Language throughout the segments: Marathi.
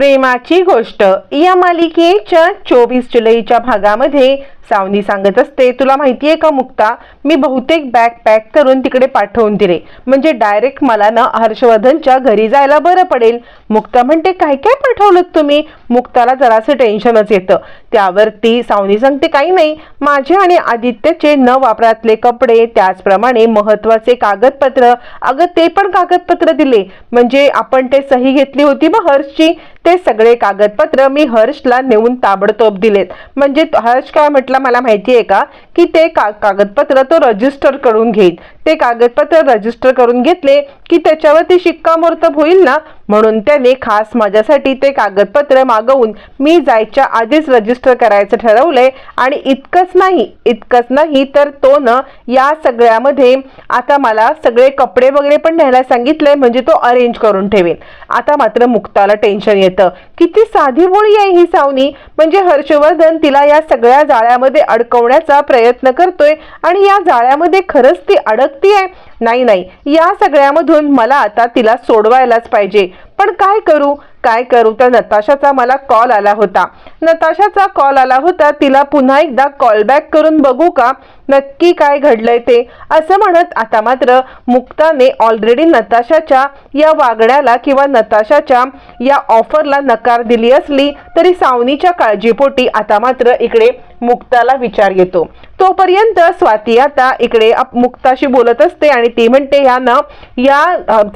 प्रेमाची गोष्ट. या मालिकेच्या चोवीस जुलैच्या भागामध्ये सावनी सांगत असते तुला माहितीये का मुक्ता? मी बहुतेक बॅग पॅक करून तिकडे पाठवून दिले. म्हणजे डायरेक्ट मला ना हर्षवर्धनच्या घरी जायला बरं पडेल. मुक्ता म्हणते काय काय पाठवलं तुम्ही? मुक्ताला जरासं टेन्शनच येतं. त्यावरती सावनी सांगते काही नाही. माझे आणि आदित्यचे न वापरातले कपडे त्याचप्रमाणे महत्त्वाचे कागदपत्र. अगं ते पण कागदपत्र दिले. म्हणजे आपण ते सही घेतली होती मग हर्षची? ते सगळे कागदपत्र मी हर्षला नेऊन ताबडतोब दिलेत. म्हणजे हर्ष काय म्हटलं? मला माहिती आहे का? की ते का कागदपत्र तो रजिस्टर करून घेईल. ते कागदपत्र रजिस्टर करून घेतले की त्याच्यावरती शिक्कामोर्तब होईल ना? म्हणून त्याने खास माझ्यासाठी ते कागदपत्र मागवून मी जायच्या आधीच रजिस्टर करायचं ठरवलंय. आणि इतकंच नाही इतकंच नाही तर तो न या सगळ्यामध्ये आता मला सगळे कपडे वगैरे पण न्यायला सांगितलंय म्हणजे तो अरेंज करून ठेवेल. आता मात्र मुक्ताला टेन्शन येतं. किती साधी बोळी आहे ही सावनी? म्हणजे हर्षवर्धन तिला या सगळ्या जाळ्यामध्ये अडकवण्याचा प्रयत्न करतोय आणि या जाळ्यामध्ये खरंच ती अडक आहे? नाही नाही. या सगळ्यामधून मला आता तिला सोडवायलाच पाहिजे. पण काय करू? काय करू? तर नताशाचा मला कॉल आला होता. नताशाचा कॉल आला होता. तिला पुन्हा एकदा कॉल बॅक करून बघू का? नक्की काय घडलंय ते? असं म्हणत आता मात्र मुक्ताने ऑलरेडी नताशाच्या या वागण्याला किंवा नताशाच्या या ऑफरला नकार दिली असली तरी सावनीच्या काळजीपोटी आता मात्र इकडे मुक्ताला विचार येतो. तोपर्यंत स्वाती आता इकडे मुक्ताशी बोलत असते आणि ती म्हणते ह्या ना या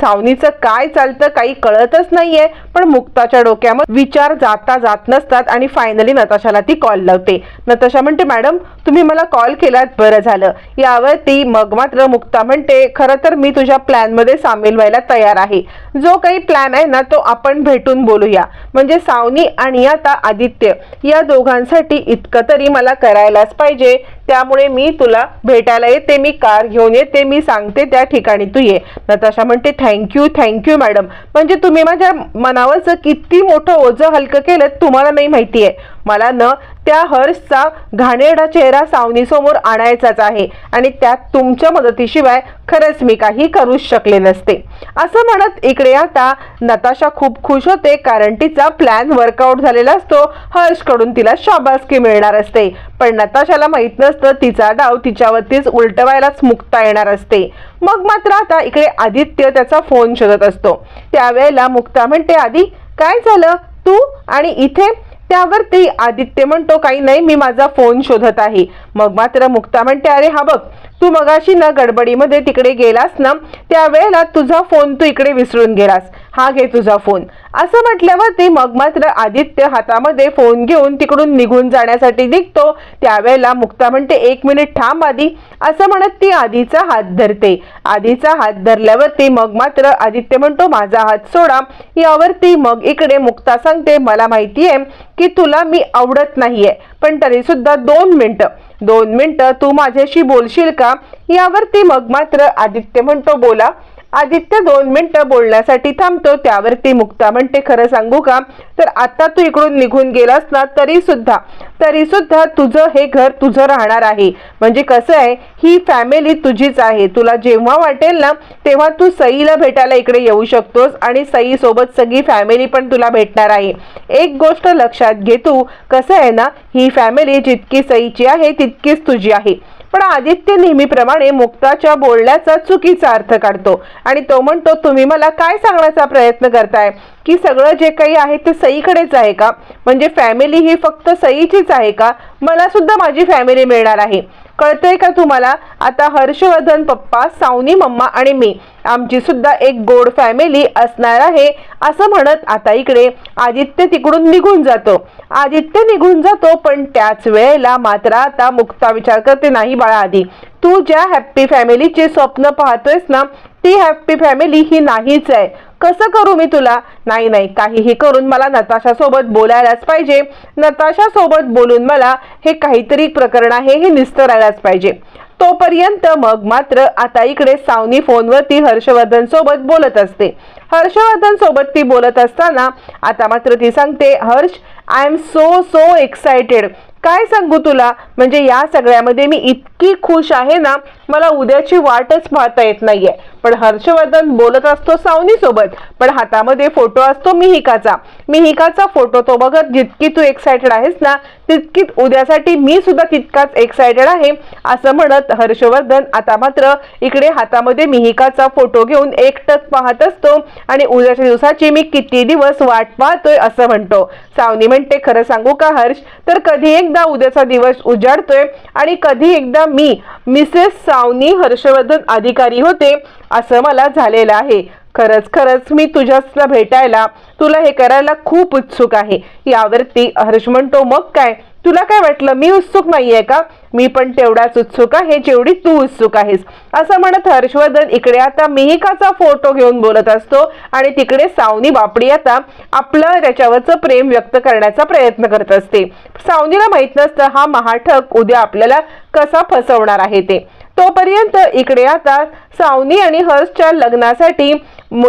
छावणीचं सावनीचं काय चालतं काही कळतच नाहीये. पण मुक्ताच्या डोक्यामध्ये विचार जाता जात नसतात आणि फायनली नताशाला ती कॉल लावते. नताशा म्हणते मॅडम तुम्ही मला कॉल केलात बरं झालं. यावर ती मग मात्र मुक्ता म्हणते खरं तर मी तुझ्या प्लॅनमध्ये सामील व्हायला तयार आहे. जो काही प्लॅन आहे ना तो आपण भेटून बोलूया. म्हणजे सावनी आणि आता आदित्य या दोघांसाठी इतकं तरी मला करायलाच पाहिजे. त्यामुळे मी तुला भेटायला येते मी कार घेऊन येते मी सांगते त्या ठिकाणी तू ये. नताशा म्हणते थँक्यू थँक्यू मॅडम. म्हणजे तुम्ही माझ्या मनावरचं किती मोठं ओझं हलकं केलं तुम्हाला नाही माहिती आहे मला न त्या हर्षचा घाणेरडा चेहरा सावनीसमोर आणायचाच आहे आणि त्यात तुमच्या मदतीशिवाय खरंच मी काही करूच शकले नसते. असं म्हणत इकडे आता नताशा खूप खुश होते कारण तिचा प्लॅन वर्कआउट झालेला असतो. हर्षकडून तिला शाबासकी मिळणार असते. पण नताशाला माहीत नसतं तिचा डाव तिच्यावरतीच उलटवायलाच मुक्ता येणार असते. मग मात्र आता इकडे आदित्य त्याचा फोन शोधत असतो. त्यावेळेला मुक्ता म्हणते आधी काय झालं? तू आणि इथे त्यावरती आदित्य म्हणतो काही नाही मी माझा फोन शोधत आहे. मग मात्र मुक्ता म्हणते अरे हा बघ तू मगाशी ना गडबडीमध्ये तिकडे गेलास ना त्यावेळेला तुझा फोन तू इकडे विसरून गेलास. हा घे तुझा फोन. असं म्हटल्यावरती मग मात्र आदित्य हातामध्ये फोन घेऊन तिकडून निघून जाण्यासाठी निघतो. त्यावेळेला मुक्ता म्हणते एक मिनिट थांब आधी. असं म्हणत ती आधीचा हात धरते. आधीचा हात धरल्यावरती मग मात्र आदित्य म्हणतो माझा हात सोडा. यावरती मग इकडे मुक्ता सांगते मला माहिती आहे की तुला मी आवडत नाहीये. पण तरी सुद्धा दोन मिनटं. दोन मिनटं तू माझ्याशी बोलशील का? यावरती मग मात्र आदित्य म्हणतो बोला. आदित्य दोन मिनिटं बोलण्यासाठी थांबतो त्यावरती मुक्ता म्हणते खरं सांगू का? तर आता तू इकडून निघून गेलास ना तरी सुद्धा तरी सुद्धा तुझं हे घर तुझं राहणार आहे. म्हणजे कसं आहे ही फॅमिली तुझीच आहे. तुला जेव्हा वाटेल ना तेव्हा तू सईला भेटायला इकडे येऊ शकतोस आणि सई सोबत सगळी फॅमिली पण तुला भेटणार आहे. एक गोष्ट लक्षात घे तू कसं आहे ना ही फॅमिली जितकी सईची आहे तितकीच तुझी आहे. पण आदित्य नेहमीप्रमाणे मुक्ताच्या बोलण्याचा चुकीचा अर्थ काढतो. आणि तो म्हणतो तुम्ही मला काय सांगण्याचा प्रयत्न करताय? की सगळं जे काही आहे ते सईकडेच आहे का? म्हणजे फॅमिली ही फक्त सईचीच आहे का? मला सुद्धा माझी फॅमिली मिळणार आहे. कळतंय का तुम्हाला? आता हर्षवर्धन पप्पा सावनी मम्मा आणि मी आमची सुद्धा एक गोड फॅमिली असणार आहे असं म्हणत आता इकडे आदित्य तिकडून निघून जातो. आदित्य निघून जातो पण त्याच वेळेला मात्र आता मुक्ता विचार करते नाही बाळा आधी तू ज्या हॅप्पी फॅमिलीचे स्वप्न पाहतोयस ना ती हॅप्पी फॅमिली ही नाहीच आहे. कसं करू मी तुला? नाही नाही काहीही करून मला नताशासोबत बोलायलाच पाहिजे. नताशासोबत बोलून मला हे काहीतरी प्रकरण आहे हे निस्तरायलाच पाहिजे. तोपर्यंत मग मात्र आता इकडे सावनी फोनवरती हर्षवर्धन सोबत बोलत असते. हर्षवर्धन सोबत ती बोलत असताना आता मात्र ती सांगते Harsh I am so so excited काय सांगू तुला? म्हणजे या सगळ्यामध्ये मी इतकी खुश आहे ना मला उद्याची वाटच पाहता येत नाहीये. पण हर्षवर्धन बोलत असतो सावनी सोबत पण हातामध्ये फोटो असतो मिहिकाचा. मिहिकाचा फोटो तो बघत जितकी तू एक्सायटेड आहेस ना तितकीच उद्यासाठी मी सुद्धा तितकाच एक्सायटेड आहे असं म्हणत हर्षवर्धन आता मात्र इकडे हातामध्ये मिहिकाचा फोटो घेऊन एकटक पाहत असतो आणि उद्याच्या दिवसाची मी किती दिवस वाट पाहतोय असं म्हणतो. सावनी म्हणते खरं सांगू का हर्ष? तर कधी एक एकदा उद्याचा दिवस उजाडतोय आणि कधी एकदा मी मिसेस सावनी हर्षवर्धन अधिकारी होते असं मला झालेलं आहे. खरंच खरंच मी तुझ्याला भेटायला तुला हे करायला खूप उत्सुक आहे. यावरती हर्ष म्हणतो मग काय? तुला काय वाटलं मी उत्सुक नाहीये का? मी पण तेवढाच उत्सुक आहे जेवढी तू उत्सुक आहेस. असं म्हणत हर्षवर्धन इकडे आता मिहिकाचा फोटो घेऊन बोलत असतो आणि तिकडे सावनी बापडी आता आपलं त्याच्यावरचं प्रेम व्यक्त करण्याचा प्रयत्न करत असते. सावनीला माहीत नसतं हा महाठक उद्या आपल्याला कसा फसवणार आहे ते. तोपर्यंत इकडे आता सावनी आणि हर्षच्या लग्नासाठी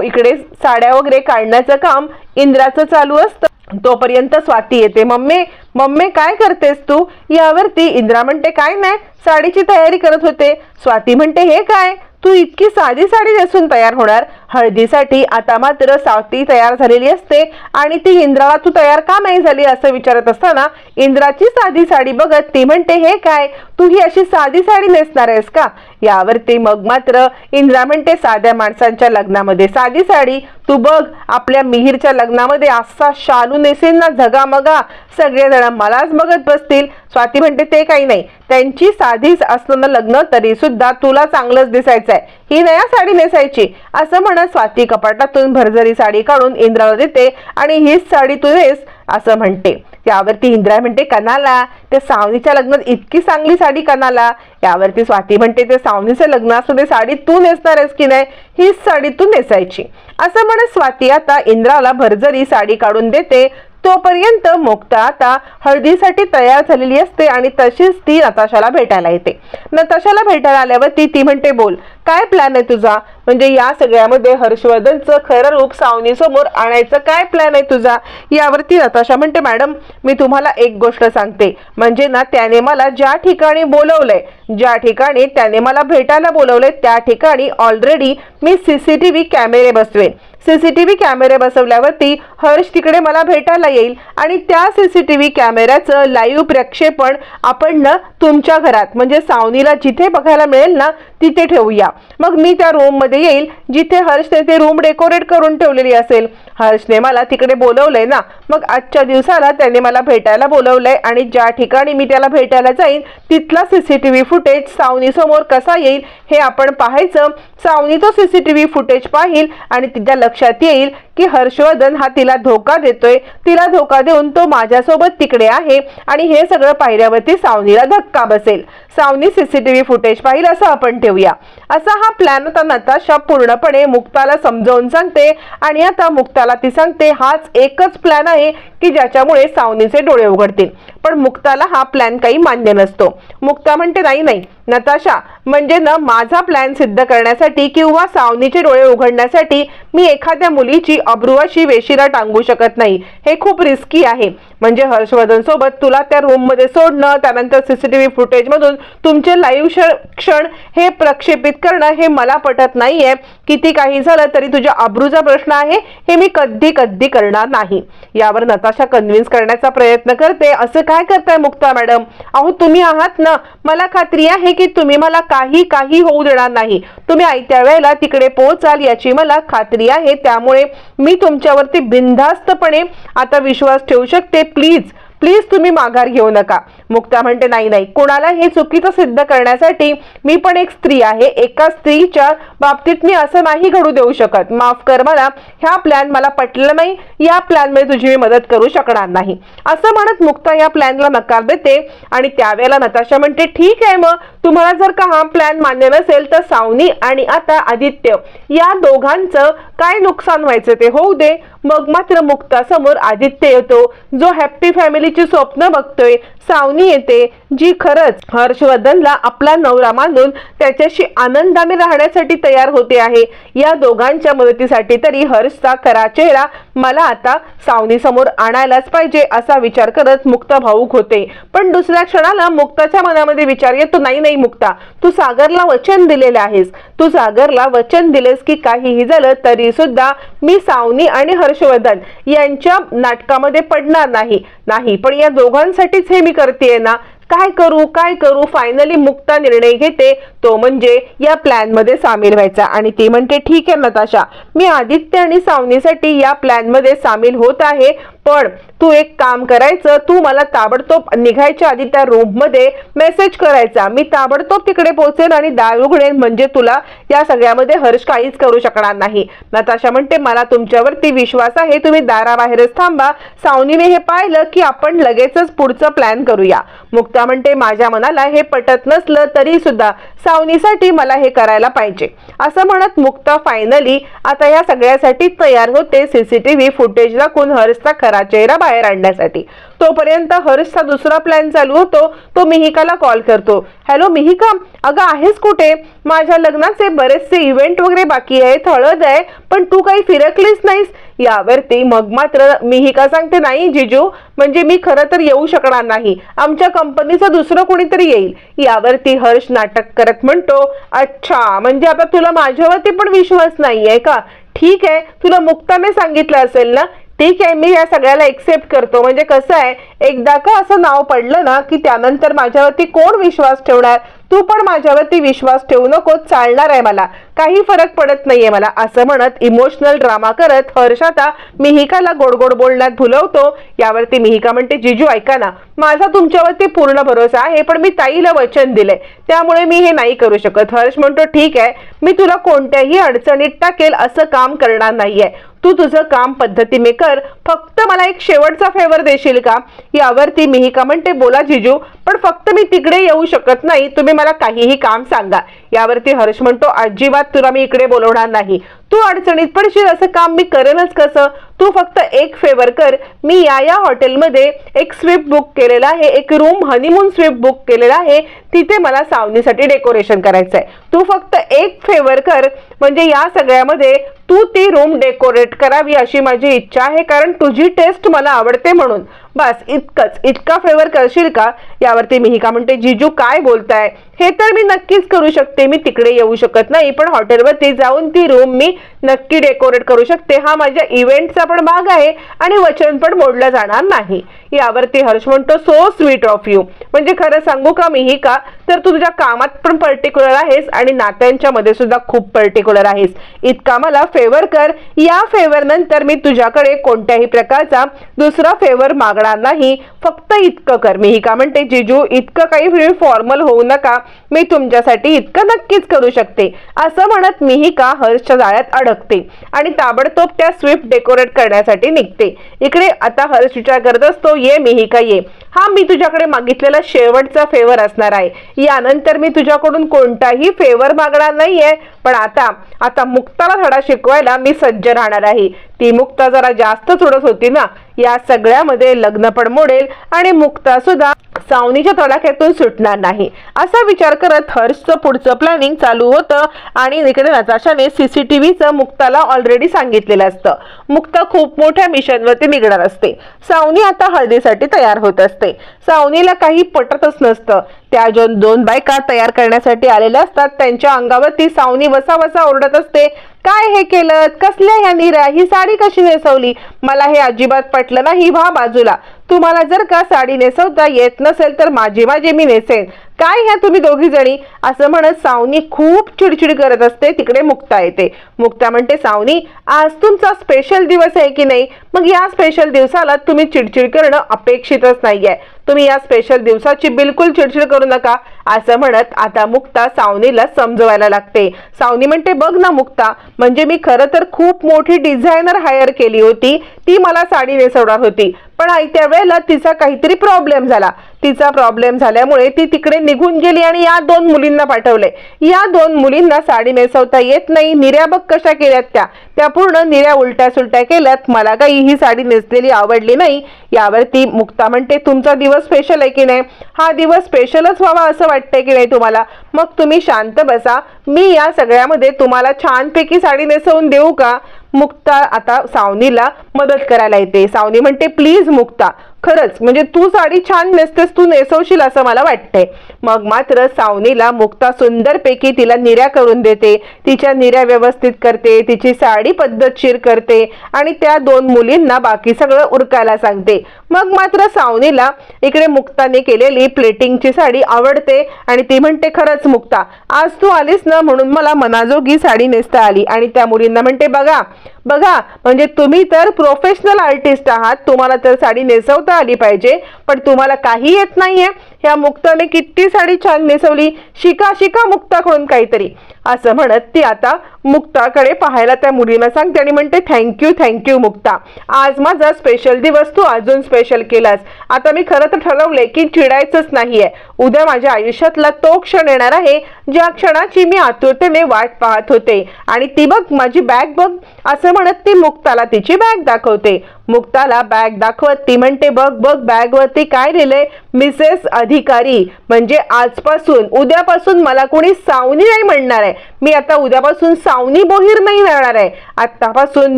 इकडे साड्या वगैरे काढण्याचं काम इंद्राचं चालू असतं. तोपर्यंत स्वाती येते. मम्मी मम्मी काय करतेस तू? यावरती इंद्रा म्हणते काय नाही साडीची तयारी करत होते. स्वाती म्हणते हे काय? तू इतकी साधी साडी नेसून तयार होणार? हळदीसाठी आता मात्र सावती तयार झालेली असते आणि ती इंद्राला तू तयार का नाही झाली? असं विचारत असताना इंद्राची साधी साडी बघत ती म्हणते हे काय? तू ही अशी साधी साडी नेसणार आहेस का? यावरती मग मात्र इंद्रा म्हणते साध्या माणसांच्या लग्नामध्ये साधी साडी तू बघ आपल्या मिहीरच्या लग्नामध्ये असा शालू नेसेन ना झगामगा. सगळेजण मलाच बघत बसतील. स्वाती म्हणते ते काही नाही. त्यांची साधीच असताना लग्न तरी सुद्धा तुला चांगलंच दिसायचं आहे ही नया साडी नेसायची. असं म्हणत स्वाती कपाटातून भरझरी साडी काढून इंद्राला देते आणि हीच साडी तू नेस असं म्हणते. यावरती इंद्रा म्हणते कनाला ते सावनीच्या लग्नात इतकी चांगली साडी कनाला यावरती स्वाती म्हणते ते सावनीचं लग्न असतं ते साडी तू नेसणार आहेस की नाही? हीच साडी तू नेसायची. असं म्हणत स्वाती आता इंद्राला भरजरी साडी काढून देते. तोपर्यंत मुक्ता आता हळदीसाठी तयार झालेली असते आणि तशीच ती नताशाला भेटायला येते. नताशाला भेटायला आल्यावरती ती म्हणते बोल काय प्लॅन आहे तुझा? म्हणजे या सगळ्यामध्ये हर्षवर्धनचं खरं रूप सावनीसमोर आणायचं काय प्लॅन आहे तुझा? यावरती नताशा म्हणते मॅडम मी तुम्हाला एक गोष्ट सांगते. म्हणजे ना त्याने मला ज्या ठिकाणी बोलवलंय ज्या ठिकाणी त्याने मला भेटायला बोलवले त्या ठिकाणी ऑलरेडी मी सी सी टी व्ही कॅमेरे बसवेन. सी सी टी व्ही कॅमेरे बसवल्यावरती हर्ष तिकडे मला भेटायला येईल आणि त्या सी सी टी व्ही कॅमेऱ्याचं लाईव्ह प्रक्षेपण आपण ना तुमच्या घरात म्हणजे सावनीला जिथे बघायला मिळेल ना तिथे ठेवूया. मग मी त्या रूममध्ये येईल जिथे हर्षने ते रूम डेकोरेट करून ठेवलेली असेल. हर्षने मला तिकडे बोलवलंय ना मग आजच्या दिवसाला त्याने मला भेटायला बोलवलंय आणि ज्या ठिकाणी मी त्याला भेटायला जाईन तिथला C C T V footage Savani समोर कसा येईल हे आपण पाहायचं. सावनी तो सीसीटीव्ही फुटेज पाहिल आणि तिच्या लक्षात येईल की हर्षवर्धन हा तिला धोका देतोय. तिला धोका देऊन तो माझ्यासोबत तिकडे आहे आणि हे सगळं पाहिल्यावरती सावनीला धक्का बसेल. सावनी सीसीटीव्ही फुटेज पाहिल असं आपण ठेवूया. असा हा प्लॅन आता नताशा पूर्णपणे मुक्ताला समजावून सांगते आणि आता मुक्ताला ती सांगते हाच एकच प्लॅन आहे की ज्याच्यामुळे सावनीचे डोळे उघडतील. पण मुक्ताला हा प्लॅन काही मान्य नसतो. मुक्ता म्हणते नाही नाही नताशा म्हणजे ना माझा प्लॅन सिद्ध करण्यासाठी किंवा सावनीचे डोळे उघडण्यासाठी मी एखाद्या मुलीची अब्रुवाशी वेशीला टांगू शकत नाही. हे खूप रिस्की आहे. म्हणजे हर्षवर्धन सोबत तुला त्या रूममध्ये सोडणं त्यानंतर सीसीटीव्ही फुटेज मधून तुमचे लाईव्ह क्षण हे प्रक्षेपित करणं हे मला पटत नाहीये. किती काही झालं तरी तुझ्या अब्रूचा प्रश्न आहे हे मी कधी कधी करणार नाही. यावर नताशा कन्व्हिन्स करण्याचा प्रयत्न करते. असं काय करताय मुक्ता मॅडम? अहो तुम्ही आहात ना? मला खात्री आहे की तुम्ही मला काही काही होऊ देणार नाही. तुम्ही आयत्या वेळेला तिकडे पोहोचाल याची मला खात्री आहे. त्यामुळे मी तुमच्यावरती बिनधास्तपणे आता विश्वास ठेवू शकते. प्लीज प्लीज तुम्ही माघार घेऊ नका. मुक्ता म्हणते नाही नाही कोणाला हे चुकीचं सिद्ध करण्यासाठी मी पण एक स्त्री आहे. एका स्त्रीच्या बाबतीत मी असं नाही घडू देऊ शकत. माफ कर मला. ह्या प्लॅन मला पटलं नाही. या प्लॅनमध्ये तुझी मी मदत करू शकणार नाही. असं म्हणत मुक्ता या प्लॅनला नकार देते आणि त्यावेळेला नताशा म्हणते ठीक आहे मग. तुम्हाला जर का हा प्लॅन मान्य नसेल तर सावनी आणि आता आदित्य या दोघांचं काय नुकसान व्हायचं ते होऊ दे. मग मात्र मुक्तासमोर आदित्य येतो. जो हॅप्पी फॅमिलीची स्वप्न बघतोय सावनी येते जी खरंच हर्षवर्धनला आपला नवरा मानून त्याच्याशी आनंदाने राहण्यासाठी तयार होते आहे. या दोघांच्या मदतीसाठी तरी हर्षचा खरा चेहरा मला आता सावनी समोर आणायलाच पाहिजे असा विचार करत मुक्ता भाऊक होते. पण दुसऱ्या क्षणाला मुक्ताच्या मनामध्ये विचार येतो नाही नाही मुक्ता तू सागरला वचन दिलेले आहेस. तू सागरला वचन दिलेस की काहीही झालं तरी सुद्धा मी सावनी आणि हर्षवर्धन यांच्या नाटकामध्ये पडणार नाही. नाही पण या दोघांसाठीच हे मी करते ना. काय करू काय करू? फायनली मुक्ता निर्णय घेते. तो म्हणजे या प्लॅनमध्ये सामील व्हायचा. आणि ती म्हणते ठीक आहे नताशा. मी आदित्य आणि सावनीसाठी या प्लॅनमध्ये सामील होत आहे. पण तू एक काम करायचं. तू मला ताबडतोब निघायच्या आधी त्या रूममध्ये मेसेज करायचा. मी ताबडतोब तिकडे पोहोचेन आणि दार उघडेन. म्हणजे तुला या सगळ्यामध्ये हर्ष काहीच करू शकणार नाही. नताशा म्हणते मला तुमच्यावरती विश्वास आहे. तुम्ही दाराबाहेरच थांबा. सावनीने हे पाहिलं की आपण लगेचच पुढचं प्लॅन करूया. मुक्त म्हणते माझ्या मनाला हे पटत नसलं तरी सुद्धा सावनीसाठी मला हे करायला पाहिजे. असं म्हणत मुक्ता फायनली आता या सगळ्यासाठी तयार होते सीसीटीव्ही फुटेज दाखवून हर्षचा खरा चेहरा बाहेर आणण्यासाठी. तोपर्यंत हर्षचा दुसरा प्लॅन चालू होतो तो मिहिकाला कॉल करतो. हॅलो मिहिका अगं आहेस कुठे? माझ्या लग्नाचे बरेचसे इव्हेंट वगैरे बाकी आहेत हळद आहे पण तू काही फिरकलीच नाहीस? यावरती मग मात्र मी हे का सांगते नाही जिजू? म्हणजे मी खरं तर येऊ शकणार नाही. आमच्या कंपनीचं दुसरं कोणीतरी येईल. यावरती हर्ष नाटक करत म्हणतो अच्छा म्हणजे आता तुला माझ्यावरती पण विश्वास नाहीये का? ठीक आहे तुला मुक्ताने सांगितलं असेल ना? ठीक आहे मी या सगळ्याला एक्सेप्ट करतो. म्हणजे कसं आहे एकदा का असं नाव पडलं ना की त्यानंतर माझ्यावरती कोण विश्वास ठेवणार? तू पण माझ्यावरती विश्वास ठेवू नको चालणार आहे मला. काही फरक पडत नाहीये मला. असं म्हणत इमोशनल ड्रामा करत हर्ष आता मिहिकाला गोड गोड बोलण्यात भुलवतो. यावरती मिहिका म्हणते जिजू ऐका ना. माझा तुमच्यावरती पूर्ण भरोसा आहे पण मी ताईला वचन दिलंय. त्यामुळे मी हे नाही करू शकत. हर्ष म्हणतो ठीक आहे. मी तुला कोणत्याही अडचणीत टाकेल असं काम करणार नाहीये. तू तुझं काम पद्धतीने कर फक्त मला एक शेवटचा फेवर देशील का? यावरती मिहिका म्हणते बोला जिजू पण फक्त मी तिकडे येऊ शकत नाही. तुम्ही मला काहीही काम सांगा. यावरती हर्ष म्हणतो अजिबात तुला मी इकडे बोलवणार नाही. तू अडचणीत पडशील असं काम मी करेनच कसं? तू फक्त एक फेवर कर. मी या या हॉटेलमध्ये एक स्विफ्ट बुक केलेला आहे एक रूम हनीमून स्विप बुक केलेला आहे. तिथे मला सावनीसाठी डेकोरेशन करायचं आहे तू फक्त एक फेवर कर. म्हणजे या सगळ्यामध्ये तू ती रूम डेकोरेट करावी अशी माझी इच्छा आहे कारण तुझी टेस्ट मला आवडते म्हणून. बस इतकंच. इतका फेवर करशील का? यावरती मिहिका म्हणते जिजू काय बोलताय? हे तर मी नक्कीच करू शकते. मी तिकडे येऊ शकत नाही पण हॉटेलवरती जाऊन ती रूम मी नक्की डेकोरेट करू शकते. हा माझ्या इव्हेंटचा पण भाग आहे आणि वचन पण मोडलं जाणार नाही. यावरती हर्ष म्हणतो सो स्वीट ऑफ यू म्हणजे खरं सांगू का मिहिका? तर तू तुझ्या कामात पण पर्टिक्युलर आहेस आणि नात्यांच्या मध्ये सुद्धा खूप पर्टिक्युलर आहेस. इतका मला फेवर कर. या फेवर नंतर मी तुझ्याकडे कोणत्याही प्रकारचा दुसरा फेवर मागणार नाही फक्त इतकं कर. मी ही का म्हणते जिजू इतकं काही फॉर्मल होऊ नका. मी तुमच्यासाठी इतकं नक्कीच करू शकते. असं म्हणत मीही का हर्षच्या जाळ्यात अडकते आणि ताबडतोब त्या स्विफ्ट डेकोरेट करण्यासाठी निघते. इकडे आता हर्ष विचार करत असतो ये मिही का ये. हा मी तुझ्याकडे मागितलेला शेवटचा फेवर असणार आहे. यानंतर मी तुझ्याकडून कोणताही फेवर मागणार नाहीये. पण आता आता मुक्ताला धडा शिकवायला मी सज्ज राहणार आहे. ती मुक्ता जरा जास्त उडत होती ना या सगळ्यामध्ये लग्न पण मोडेल आणि मुक्ता सुद्धा सावनीच्या तडाख्यातून सुटणार नाही. असा विचार करत हर्षचं पुढचं प्लॅनिंग चालू होतं आणि इकडे नताशाने सीसीटीव्हीचं मुक्ताला ऑलरेडी सांगितलेलं असतं. मुक्ता खूप मोठ्या मिशनवरती निघणार असते. सावनी आता हळदीसाठी तयार होत असते. सावनीला काही पटतच नसतं. त्या जो दोन बायका तयार करण्यासाठी आलेल्या असतात. त्यांच्या अंगावर ती सावनी वसा वसा ओरडत असते. काय हे केलं कसल्या ह्या निरा ही साडी कशी नेसवली? मला हे अजिबात पटलं नाही व्हा बाजूला. तुम्हाला जर का साडी नेसवता येत नसेल तर माझी माझी मी नेसेन. काय ह्या तुम्ही दोघी जणी? असं म्हणत सावनी खूप चिडचिड करत असते. तिकडे मुक्ता येते. मुक्ता म्हणते सावनी आज तुमचा स्पेशल दिवस आहे की नाही? मग या स्पेशल दिवसाला तुम्ही चिडचिड करणं अपेक्षितच नाहीये. तुम्ही या स्पेशल दिवसाची बिलकुल चिडचिड करू नका. असं म्हणत आता मुक्ता सावनीला समजवायला लागते. सावनी म्हणते बघ ना मुक्ता म्हणजे मी खरं तर खूप मोठी डिझायनर हायर केली होती. ती मला साडी नेसवणार होती. पण आयत्या वेळेला तिचा काहीतरी प्रॉब्लेम झाला. तिचा प्रॉब्लेम झाल्यामुळे ती तिकडे निघून गेली आणि या दोन मुलींना पाठवले. या दोन मुलींना साडी नेसवता येत नाही. निऱ्या बघ कशा केल्यात त्या. त्या पूर्ण निर्या उलट्या सुलट्या केल्यात. मला काही ही साडी नेसलेली आवडली नाही. यावरती मुक्ता म्हणते तुमचा दिवस स्पेशल आहे की नाही? हा दिवस स्पेशलच व्हावा असं वाटतंय की नाही तुम्हाला. मग तुम्ही शांत बसा. मी या सगळ्यामध्ये तुम्हाला छानपैकी साडी नेसवून देऊ का? मुक्ता आता सावनीला मदत करायला येते. सावनी म्हणते प्लीज मुक्ता खरंच म्हणजे तू साडी छान नेसतेस तू नेसवशील असं मला वाटतंय. मग मात्र सावनीला मुक्ता सुंदरपैकी तिला निऱ्या करून देते. तिच्या निऱ्या व्यवस्थित करते तिची साडी पद्धतशीर करते आणि त्या दोन मुलींना बाकी सगळं उरकायला सांगते. मग मात्र सावनीला इकडे मुक्ताने केलेली प्लेटिंगची साडी आवडते आणि ती म्हणते खरंच मुक्ता आज तू आलीस ना म्हणून मला मनाजोगी साडी नेसता आली आणि त्या मुलींना म्हणते बघा बघा म्हणजे तुम्ही तर प्रोफेशनल आर्टिस्ट आहात तुम्हाला तर साडी नेसवता आली पाहिजे पण तुम्हाला काही येत नाहीये. ह्या मुक्ताने किती साडी छान नेसवली. शिका शिका मुक्ताकडून काहीतरी. असं म्हणत ती आता मुक्ताकडे पाहायला त्या मुलीला सांगते आणि म्हणते थँक्यू थँक्यू मुक्ता. आज माझा स्पेशल दिवस तू अजून स्पेशल केलास. आता मी खरं तर ठरवले की चिडायचंच नाहीये. उद्या माझ्या आयुष्यातला तो क्षण येणार आहे ज्या क्षणाची मी आतुरतेने वाट पाहत होते. आणि ती बघ माझी बॅग बघ. असं म्हणत ती मुक्ताला तिची बॅग दाखवते. मुक्ताला बॅग दाखवत ती म्हणते बघ बघ बॅगवरती काय लिहिलंय? मिसेस अधिकारी. म्हणजे आजपासून उद्यापासून मला कोणी सावनी नाही म्हणणार आहे. मी आता उद्यापासून सावनी बोहीर नाही राहणार आहे. आत्तापासून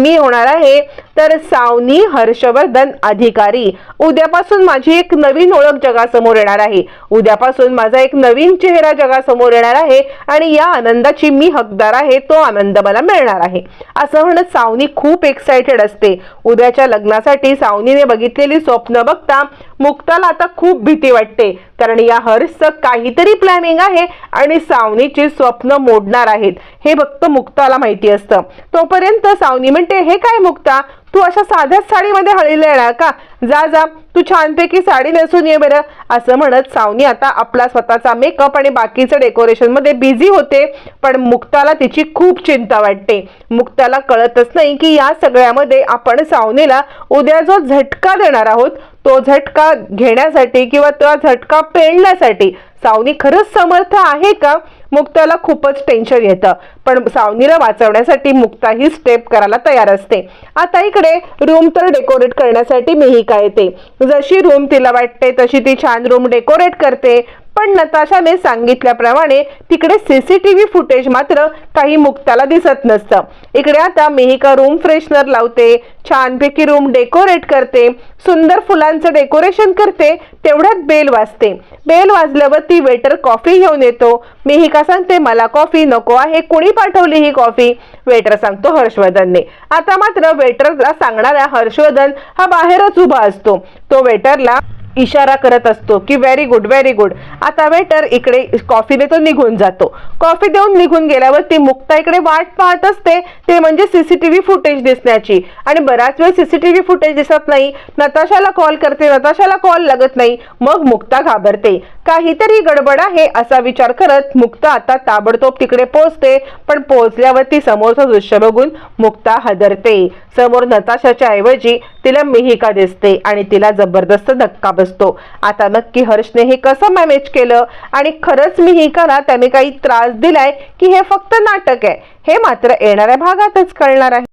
मी होणार आहे तर सावनी हर्षवर्धन अधिकारी. उद्यापासून माझी एक नवीन ओळख जगासमोर येणार आहे. उद्यापासून माझा एक नवीन चेहरा जगासमोर येणार आहे आणि या आनंदाची मी हकदार आहे तो आनंद मला मिळणार आहे. असं म्हणत सावनी खूप एक्सायटेड असते. उद्याच्या लग्नासाठी सावनीने बघितलेली स्वप्न बघता मुक्ताला आता खूप भीती वाटते. कारण या हर्षचं काहीतरी प्लॅनिंग आहे आणि सावनीची स्वप्न मोडणार आहेत. हे फक्त मुक्ताला माहिती असतं. तोपर्यंत सावनी म्हणते हे काय मुक्ता? तू अशा साध्याच साडीमध्ये हळीला येणार का? जा जा. तू छानपैकी साडी नेसून ये बरं. असं म्हणत सावनी आता आपला स्वतःचा मेकअप आणि बाकीचं डेकोरेशनमध्ये बिझी होते पण मुक्ताला तिची खूप चिंता वाटते. मुक्ताला कळतच नाही की या सगळ्यामध्ये आपण सावनीला उद्या जो झटका देणार आहोत तो झटका घेण्यासाठी किंवा तो झटका पेलण्यासाठी सावनी खरंच समर्थ आहे का? मुक्ताला खूपच टेन्शन येतं. पण सावनीला वाचवण्यासाठी मुक्ता ही स्टेप करायला तयार असते. आता इकडे रूम तर डेकोरेट करण्यासाठी मिहिका येते. जशी रूम तिला वाटते तशी ती छान रूम डेकोरेट करते. पण नताशाने सांगितल्याप्रमाणे तिकडे सीसीटीव्ही फुटेज मात्र काही मुक्ताला दिसत नसतं. इकडे आता मेहिका रूम फ्रेशनर लावते छानपैकी रूम डेकोरेट करते सुंदर फुलांचं डेकोरेशन करते तेवढ्यात बेल वाजते. बेल वाजल्यावर ती वेटर कॉफी घेऊन येतो. मेहिका सांगते मला कॉफी नको आहे कुणी पाठवली ही कॉफी? वेटर सांगतो हर्षवर्धनने. आता मात्र वेटरला सांगणारा हर्षवर्धन हा बाहेरच उभा असतो. तो वेटरला इशारा करत असतो की व्हेरी गुड व्हेरी गुड आता वेटर इकडे कॉफी देतो निघून जातो. कॉफी देऊन निघून गेल्यावर ती मुक्ता इकडे वाट पाहत असते. ते म्हणजे सीसीटीव्ही फुटेज दिसण्याची. आणि बराच वेळ सीसीटीव्ही फुटेज दिसत नाही. नताशाला कॉल करते नताशाला कॉल लागत नाही. मग मुक्ता घाबरते. काहीतरी गडबड आहे असा विचार करत मुक्ता आता ताबडतोब तिकडे पोहोचते पण पोहोचल्यावर ती समोरचं दृश्य बघून मुक्ता हदरते. समोर नताशाच्या ऐवजी तिला मिहिका दिसते आणि तिला जबरदस्त धक्का बसतो. आता नक्की हर्षने हे कसं मॅनेज केलं? आणि खरंच मिहिकाला त्याने काही त्रास दिलाय की हे फक्त नाटक आहे? हे मात्र येणाऱ्या भागातच कळणार आहे.